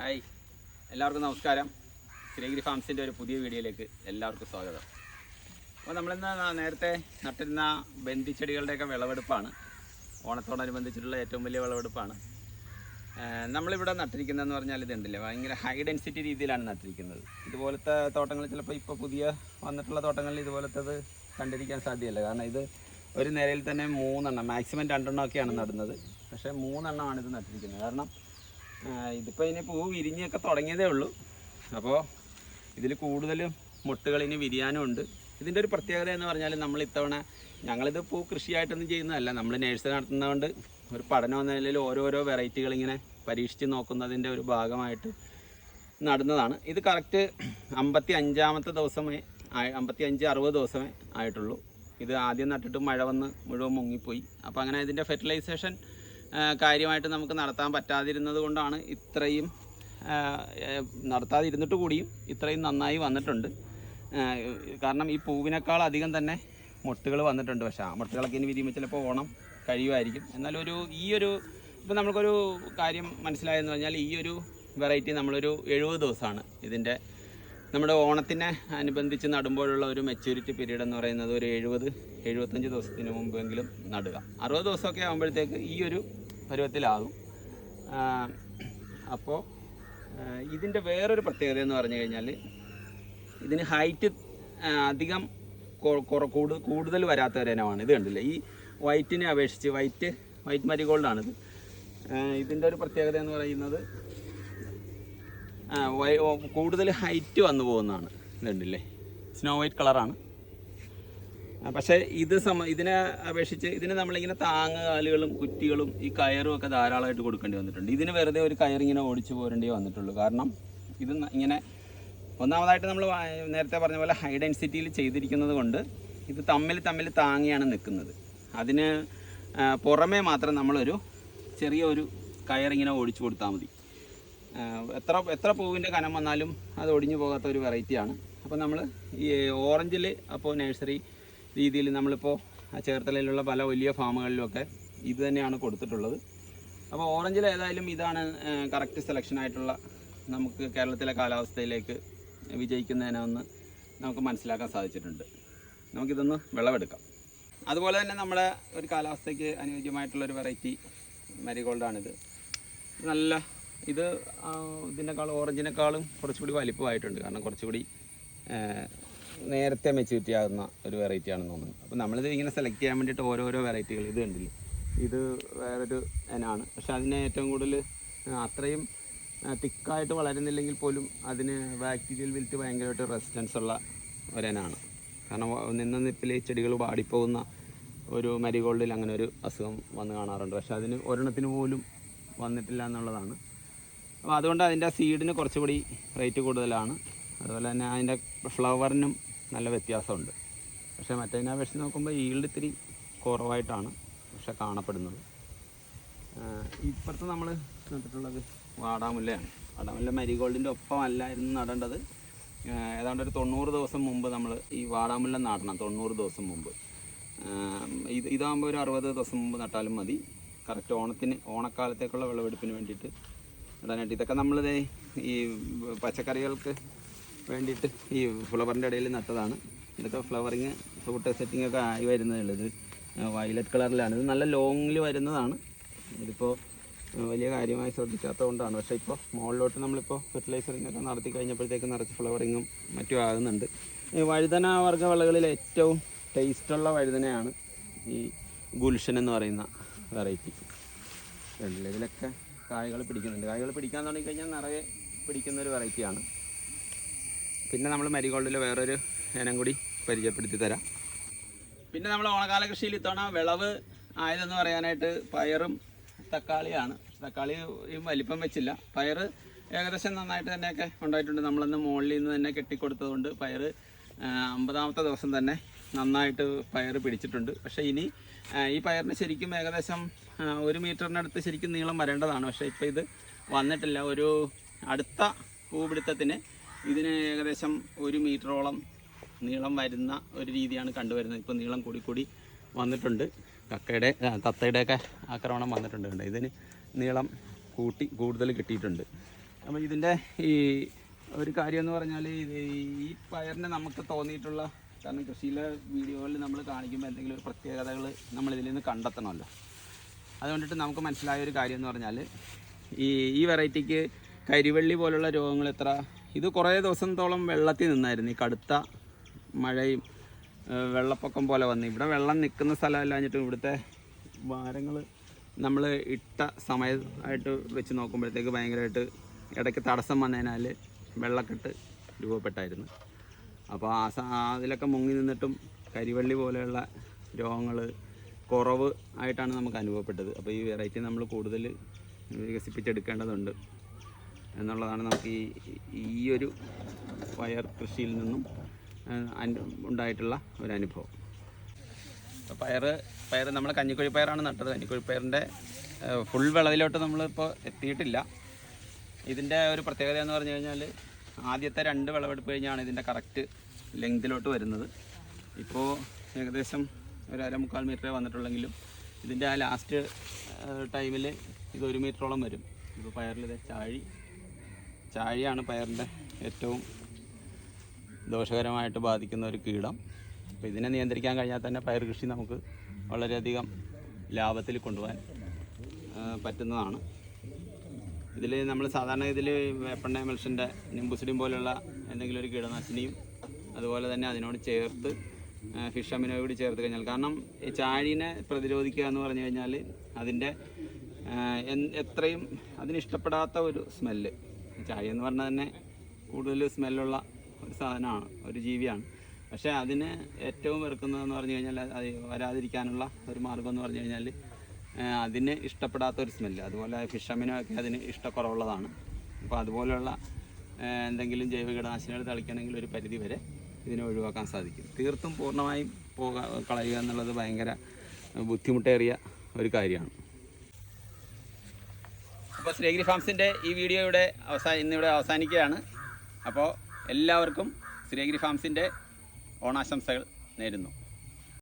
Hi. എല്ലാവർക്കും നമസ്കാരം. ശ്രീഗിരി ഫാംസിന്റെ ഒരു പുതിയ വീഡിയോയിലേക്ക് എല്ലാവർക്കും സ്വാഗതം. അപ്പോൾ നമ്മളിന്ന് നേരത്തെ നട്ടിരുന്ന ബന്ധിച്ചെടികളുടെയൊക്കെ വിളവെടുപ്പാണ്. ഓണത്തോടനുബന്ധിച്ചിട്ടുള്ള ഏറ്റവും വലിയ വിളവെടുപ്പാണ്. നമ്മളിവിടെ നട്ടിരിക്കുന്നതെന്ന് പറഞ്ഞാൽ ഇതുണ്ടല്ലേ? ഭയങ്കര ഹൈ ഡെൻസിറ്റി രീതിയിലാണ് നട്ടിരിക്കുന്നത്. ഇതുപോലത്തെ തോട്ടങ്ങൾ ചിലപ്പോൾ ഇപ്പോൾ പുതിയ വന്നിട്ടുള്ള തോട്ടങ്ങളിൽ ഇതുപോലത്തത് കണ്ടിരിക്കാൻ സാധ്യമല്ല കാരണം ഇത് ഒരു നിലയിൽ തന്നെ മൂന്നെണ്ണം മാക്സിമം രണ്ടെണ്ണമൊക്കെയാണ് നടുന്നത്. പക്ഷേ മൂന്നെണ്ണമാണ് ഇത് നട്ടിരിക്കുന്നത്. കാരണം ഇതിപ്പോൾ ഇതിന് പൂ വിരിഞ്ഞൊക്കെ തുടങ്ങിയതേ ഉള്ളൂ. അപ്പോൾ ഇതിൽ കൂടുതലും മുട്ടുകൾ ഇനി വിരിയാനും ഉണ്ട്. ഇതിന്റെ ഒരു പ്രത്യേകത എന്ന് പറഞ്ഞാൽ നമ്മൾ ഇത്തവണ ഞങ്ങളിത് പൂ കൃഷിയായിട്ടൊന്നും ചെയ്യുന്നതല്ല. നമ്മൾ നേഴ്സറി നടത്തുന്നതുകൊണ്ട് ഒരു പഠനം എന്ന നിലയിൽ ഓരോരോ വെറൈറ്റികൾ ഇങ്ങനെ പരീക്ഷിച്ച് നോക്കുന്നതിന്റെ ഒരു ഭാഗമായിട്ട് നടന്നതാണ്. ഇത് കറക്റ്റ് അമ്പത്തി അഞ്ചാമത്തെ ദിവസമേ അമ്പത്തി അഞ്ച് അറുപത് ദിവസമേ ആയിട്ടുള്ളൂ. ഇത് ആദ്യം നട്ടിട്ട് മഴ വന്ന് മുഴുവൻ മുങ്ങിപ്പോയി. അപ്പോൾ അങ്ങനെ ഇതിന്റെ ഫെർട്ടിലൈസേഷൻ കാര്യമായിട്ട് നമുക്ക് നടത്താൻ പറ്റാതിരുന്നത് കൊണ്ടാണ് ഇത്രയും നടത്താതിരുന്നിട്ട് കൂടിയും ഇത്രയും നന്നായി വന്നിട്ടുണ്ട്. കാരണം ഈ പൂവിനേക്കാൾ അധികം തന്നെ മുട്ടുകൾ വന്നിട്ടുണ്ട്. പക്ഷേ ആ മുട്ടുകളൊക്കെ ഇനി വിരിയുമ്പോൾ ചിലപ്പോൾ ഓണം കഴിയുമായിരിക്കും. എന്നാലൊരു ഈ ഒരു ഇപ്പോൾ നമുക്കൊരു കാര്യം മനസ്സിലായെന്ന് പറഞ്ഞാൽ ഈ ഒരു വെറൈറ്റി നമ്മളൊരു എഴുപത് ദിവസമാണ് ഇതിന്റെ നമ്മുടെ ഓണത്തിനെ അനുബന്ധിച്ച് നടുമ്പോഴുള്ള ഒരു മെച്യൂരിറ്റി പീരീഡ് എന്ന് പറയുന്നത് ഒരു എഴുപത് എഴുപത്തഞ്ച് ദിവസത്തിന് മുമ്പെങ്കിലും നടുക. അറുപത് ദിവസമൊക്കെ ആകുമ്പോഴത്തേക്ക് ഈ ഒരു പരുവത്തിലാകും. അപ്പോൾ ഇതിന്റെ വേറൊരു പ്രത്യേകത എന്ന് പറഞ്ഞു കഴിഞ്ഞാൽ ഇതിന് ഹൈറ്റ് അധികം കൂടുതൽ വരാത്ത ഒരു ഇനമാണ്. ഇത് കണ്ടില്ലേ? ഈ വൈറ്റിനെ അപേക്ഷിച്ച് വൈറ്റ് വൈറ്റ് മരിഗോൾഡാണിത് ഇതിന്റെ ഒരു പ്രത്യേകത എന്ന് പറയുന്നത് കൂടുതൽ ഹൈറ്റ് വന്നു പോകുന്നതാണ്. ഇതുണ്ടല്ലേ? സ്നോ വൈറ്റ് കളറാണ് പക്ഷെ ഇത് സമ ഇതിനെ അപേക്ഷിച്ച് ഇതിന് നമ്മളിങ്ങനെ താങ്ങുകാലുകളും കുറ്റികളും ഈ കയറും ഒക്കെ ധാരാളമായിട്ട് കൊടുക്കേണ്ടി വന്നിട്ടുണ്ട്. ഇതിന് വെറുതെ ഒരു കയറിങ്ങനെ ഓടിച്ചു പോരേണ്ടി വന്നിട്ടുള്ളൂ. കാരണം ഇത് ഇങ്ങനെ ഒന്നാമതായിട്ട് നമ്മൾ നേരത്തെ പറഞ്ഞ പോലെ ഹൈ ഡെൻസിറ്റിയിൽ ചെയ്തിരിക്കുന്നത് കൊണ്ട് ഇത് തമ്മിൽ തമ്മിൽ താങ്ങിയാണ് നിൽക്കുന്നത്. അതിന് പുറമേ മാത്രം നമ്മളൊരു ചെറിയൊരു കയറിങ്ങനെ ഓടിച്ചു കൊടുത്താൽ മതി. എത്ര എത്ര പൂവിന്റെ കനം വന്നാലും അത് ഒടിഞ്ഞു പോകാത്ത ഒരു വെറൈറ്റിയാണ്. അപ്പോൾ നമ്മൾ ഈ ഓറഞ്ചിൽ അപ്പോൾ നഴ്സറി രീതിയിൽ നമ്മളിപ്പോൾ ചേർത്തലയിലുള്ള പല വലിയ ഫാമുകളിലുമൊക്കെ ഇത് തന്നെയാണ് കൊടുത്തിട്ടുള്ളത്. അപ്പോൾ ഓറഞ്ചിൽ ഏതായാലും ഇതാണ് കറക്റ്റ് സെലക്ഷൻ ആയിട്ടുള്ള നമുക്ക് കേരളത്തിലെ കാലാവസ്ഥയിലേക്ക് വിജയിക്കുന്നതിനൊന്ന് നമുക്ക് മനസ്സിലാക്കാൻ സാധിച്ചിട്ടുണ്ട്. നമുക്കിതൊന്ന് വിളവെടുക്കാം. അതുപോലെ തന്നെ നമ്മുടെ ഒരു കാലാവസ്ഥയ്ക്ക് അനുയോജ്യമായിട്ടുള്ളൊരു വെറൈറ്റി മരിഗോൾഡാണിത്. നല്ല ഇത് ഇതിനേക്കാൾ ഓറഞ്ചിനേക്കാളും കുറച്ചുകൂടി വലിപ്പമായിട്ടുണ്ട്. കാരണം കുറച്ചുകൂടി നേരത്തെ മെച്യൂരിറ്റി ആകുന്ന ഒരു വെറൈറ്റി ആണെന്ന് തോന്നുന്നു. അപ്പോൾ നമ്മളിത് ഇങ്ങനെ സെലക്ട് ചെയ്യാൻ വേണ്ടിയിട്ട് ഓരോരോ വെറൈറ്റികൾ ഇത് കണ്ടില്ലേ? ഇത് വേറൊരു ഇനാണ് പക്ഷെ അതിന് ഏറ്റവും കൂടുതൽ അത്രയും തിക്കായിട്ട് വളരുന്നില്ലെങ്കിൽ പോലും അതിന് ബാക്ടീരിയൽ വിൽറ്റ് ഭയങ്കരമായിട്ട് റെസിസ്റ്റൻസ് ഉള്ള ഒരനാണ് കാരണം നിന്ന നിപ്പിൽ ചെടികൾ വാടിപ്പോകുന്ന ഒരു മരിഗോൾഡിൽ അങ്ങനെ ഒരു അസുഖം വന്ന് കാണാറുണ്ട്. പക്ഷെ അതിന് ഒരെണ്ണത്തിന് പോലും വന്നിട്ടില്ല എന്നുള്ളതാണ് അപ്പോൾ അതുകൊണ്ട് അതിന്റെ സീഡിന് കുറച്ചുകൂടി റേറ്റ് കൂടുതലാണ്. അതുപോലെ തന്നെ അതിന്റെ ഫ്ലവറിനും നല്ല വ്യത്യാസമുണ്ട്. പക്ഷേ മറ്റേതിനെ അപേക്ഷിച്ച് നോക്കുമ്പോൾ ഈൽഡ് ഇത്തിരി കുറവായിട്ടാണ് പക്ഷെ കാണപ്പെടുന്നത്. ഇപ്പുറത്ത് നമ്മൾ നട്ടിട്ടുള്ളത് വാടാമുല്ലയാണ്. വാടാമുല്ല മരിഗോൾഡിന്റെ ഒപ്പമല്ലായിരുന്നു നടേണ്ടത്. ഏതാണ്ട് ഒരു തൊണ്ണൂറ് ദിവസം മുമ്പ് നമ്മൾ ഈ വാടാമുല്ല നടണം തൊണ്ണൂറ് ദിവസം മുമ്പ്. ഇത് ഇതാകുമ്പോൾ ഒരു അറുപത് ദിവസം മുമ്പ് നട്ടാലും മതി. കറക്റ്റ് ഓണത്തിന് ഓണക്കാലത്തേക്കുള്ള വിളവെടുപ്പിന് വേണ്ടിയിട്ട് നടാനായിട്ട് ഇതൊക്കെ നമ്മളിത് ഈ പച്ചക്കറികൾക്ക് വേണ്ടിയിട്ട് ഈ ഫ്ലവറിന്റെ ഇടയിൽ നട്ടതാണ്. ഇതൊക്കെ ഫ്ലവറിങ് ഫ്രൂട്ട് സെറ്റിംഗ് ഒക്കെ ആയി വരുന്നതേ ഉള്ളൂ ഇത് വയലറ്റ് കളറിലാണ്. ഇത് നല്ല ലോങ്ങിൽ വരുന്നതാണ്. ഇതിപ്പോൾ വലിയ കാര്യമായി ശ്രദ്ധിക്കാത്തത് കൊണ്ടാണ് പക്ഷേ ഇപ്പോൾ മുകളിലോട്ട് നമ്മളിപ്പോൾ ഫെർട്ടിലൈസറിങ്ങൊക്കെ നടത്തി കഴിഞ്ഞപ്പോഴത്തേക്ക് നിറച്ച് ഫ്ലവറിങ്ങും മറ്റും ആകുന്നുണ്ട്. ഈ വഴുതന വർഗ വിളകളിൽ ഏറ്റവും ടേസ്റ്റുള്ള വഴുതനയാണ് ഈ ഗുൽഷൻ എന്ന് പറയുന്ന വെറൈറ്റി. ഇതിലൊക്കെ കായകൾ പിടിക്കുന്നുണ്ട്. കായകൾ പിടിക്കാൻ തുടങ്ങി കഴിഞ്ഞാൽ നിറയെ പിടിക്കുന്ന ഒരു വെറൈറ്റിയാണ് പിന്നെ നമ്മൾ മരിഗോൾഡിൽ വേറൊരു ഇനം കൂടി പരിചയപ്പെടുത്തി തരാം. പിന്നെ നമ്മൾ ഓണക്കാല കൃഷിയിൽ ഇത്തവണ വിളവ് ആയതെന്ന് പറയാനായിട്ട് പയറും തക്കാളിയാണ്. തക്കാളി ഈ വലിപ്പം വെച്ചില്ല. പയർ ഏകദേശം നന്നായിട്ട് തന്നെയൊക്കെ ഉണ്ടായിട്ടുണ്ട്. നമ്മളന്ന് മുകളിൽ നിന്ന് തന്നെ കെട്ടിക്കൊടുത്തതുകൊണ്ട് പയർ അമ്പതാമത്തെ ദിവസം തന്നെ നന്നായിട്ട് പയർ പിടിച്ചിട്ടുണ്ട്. പക്ഷേ ഇനി ഈ പയറിന് ശരിക്കും ഏകദേശം ഒരു മീറ്ററിനടുത്ത് ശരിക്കും നീളം വരേണ്ടതാണ്. പക്ഷേ ഇപ്പോൾ ഇത് വന്നിട്ടില്ല. ഒരു അടുത്ത പൂപിടുത്തത്തിന് ഇതിന് ഏകദേശം ഒരു മീറ്ററോളം നീളം വരുന്ന ഒരു രീതിയാണ് കണ്ടുവരുന്നത്. ഇപ്പോൾ നീളം കൂടി കൂടി വന്നിട്ടുണ്ട്. കക്കയുടെ തത്തയുടെ തത്തയുടെയൊക്കെ ആക്രമണം വന്നിട്ടുണ്ട് കണ്ടോ? ഇതിന് നീളം കൂട്ടി കൂടുതൽ കിട്ടിയിട്ടുണ്ട്. അപ്പോൾ ഇതിന്റെ ഈ ഒരു കാര്യം എന്ന് പറഞ്ഞാൽ ഈ പയറിന് നമുക്ക് തോന്നിയിട്ടുള്ള കാരണം കൃഷിയിലെ വീഡിയോകളിൽ നമ്മൾ കാണിക്കുമ്പോൾ എന്തെങ്കിലും ഒരു പ്രത്യേകതകൾ നമ്മൾ ഇതിൽ നിന്ന് കണ്ടെത്തണമല്ലോ. അതുകൊണ്ടിട്ട് നമുക്ക് മനസ്സിലായ ഒരു കാര്യം എന്ന് പറഞ്ഞാൽ ഈ ഈ വെറൈറ്റിക്ക് കരിവള്ളി പോലുള്ള രോഗങ്ങൾ എത്ര? ഇത് കുറേ ദിവസത്തോളം വെള്ളത്തിൽ നിന്നായിരുന്നു. ഈ കടുത്ത മഴയും വെള്ളപ്പൊക്കം പോലെ വന്ന്. ഇവിടെ വെള്ളം നിൽക്കുന്ന സ്ഥലമല്ലാഞ്ഞിട്ടും ഇവിടുത്തെ വാരങ്ങൾ നമ്മൾ ഇട്ട സമയമായിട്ട് വെച്ച് നോക്കുമ്പോഴത്തേക്ക് ഭയങ്കരമായിട്ട് ഇടയ്ക്ക് തടസ്സം വന്നതിനാൽ വെള്ളക്കെട്ട് രൂപപ്പെട്ടായിരുന്നു. അപ്പോൾ ആ അതിലൊക്കെ മുങ്ങി നിന്നിട്ടും കരിവള്ളി പോലെയുള്ള രോഗങ്ങൾ കുറവ് ആയിട്ടാണ് നമുക്ക് അനുഭവപ്പെട്ടത്. അപ്പോൾ ഈ വെറൈറ്റി നമ്മൾ കൂടുതൽ വികസിപ്പിച്ചെടുക്കേണ്ടതുണ്ട്. എന്നുള്ളതാണ് നമുക്ക് ഈ ഈ ഒരു പയർ കൃഷിയിൽ നിന്നും ഉണ്ടായിട്ടുള്ള ഒരു അനുഭവം. പയർ പയർ നമ്മൾ കഞ്ഞിക്കുഴി പയറാണ് നട്ടത്. കഞ്ഞിക്കുഴി പയറിന്റെ ഫുൾ വിളവിലോട്ട് നമ്മളിപ്പോൾ എത്തിയിട്ടില്ല. ഇതിന്റെ ഒരു പ്രത്യേകത എന്ന് പറഞ്ഞു കഴിഞ്ഞാൽ ആദ്യത്തെ രണ്ട് വിളവെടുപ്പ് കഴിഞ്ഞാണ് ഇതിന്റെ കറക്റ്റ് ലെങ്തിലോട്ട് വരുന്നത്. ഇപ്പോൾ ഏകദേശം ഒരു അര മുക്കാൽ മീറ്ററേ വന്നിട്ടുള്ളെങ്കിലും ഇതിന്റെ ആ ലാസ്റ്റ് ടൈമിൽ ഇത് ഒരു മീറ്ററോളം വരും. ഇപ്പോൾ പയറിൽ ചാഴി ചാഴിയാണ് പയറിന്റെ ഏറ്റവും ദോഷകരമായിട്ട് ബാധിക്കുന്ന ഒരു കീടം. അപ്പോൾ ഇതിനെ നിയന്ത്രിക്കാൻ കഴിഞ്ഞാൽ തന്നെ പയർ കൃഷി നമുക്ക് വളരെയധികം ലാഭത്തിൽ കൊണ്ടുപോകാൻ പറ്റുന്നതാണ്. ഇതിൽ നമ്മൾ സാധാരണ ഇതിൽ വേപ്പണ്ണ എമൽഷന്റെ നിമ്പുസിഡിയും പോലെയുള്ള എന്തെങ്കിലും ഒരു കീടനാശിനിയും അതുപോലെ തന്നെ അതിനോട് ചേർത്ത് ഫിഷ് കൂടി ചേർത്ത് കഴിഞ്ഞാൽ. കാരണം ഈ ചാഴീനെ പ്രതിരോധിക്കുക എന്ന് പറഞ്ഞു കഴിഞ്ഞാൽ അതിന്റെ എത്രയും അതിനിഷ്ടപ്പെടാത്ത ഒരു സ്മെല്ല്. ചാഴി എന്ന് പറഞ്ഞാൽ തന്നെ കൂടുതൽ സ്മെല്ലുള്ള ഒരു സാധനമാണ് ഒരു ജീവിയാണ്. പക്ഷേ അതിന് ഏറ്റവും വെറുക്കുന്നതെന്ന് പറഞ്ഞു കഴിഞ്ഞാൽ അത് വരാതിരിക്കാനുള്ള ഒരു മാർഗം എന്ന് പറഞ്ഞു കഴിഞ്ഞാൽ അതിന് ഇഷ്ടപ്പെടാത്ത ഒരു സ്മെല്ല്. അതുപോലെ ഫിഷ് അമിനൊക്കെ അതിന് ഇഷ്ടക്കുറവുള്ളതാണ്. അപ്പോൾ അതുപോലെയുള്ള എന്തെങ്കിലും ജൈവ കീടനാശിനികൾ തളിക്കണമെങ്കിൽ ഒരു പരിധി വരെ ഇതിനെ ഒഴിവാക്കാൻ സാധിക്കും. തീർത്തും പൂർണമായും പോകാ കളയുക എന്നുള്ളത് ഭയങ്കര ബുദ്ധിമുട്ടേറിയ ഒരു കാര്യമാണ്. അപ്പോൾ ശ്രീഗിരി ഫാംസിന്റെ ഈ വീഡിയോ ഇവിടെ അവസാന ഇന്നിവിടെ അവസാനിക്കുകയാണ്. അപ്പോൾ എല്ലാവർക്കും ശ്രീഗിരി ഫാംസിന്റെ ഓണാശംസകൾ നേരുന്നു.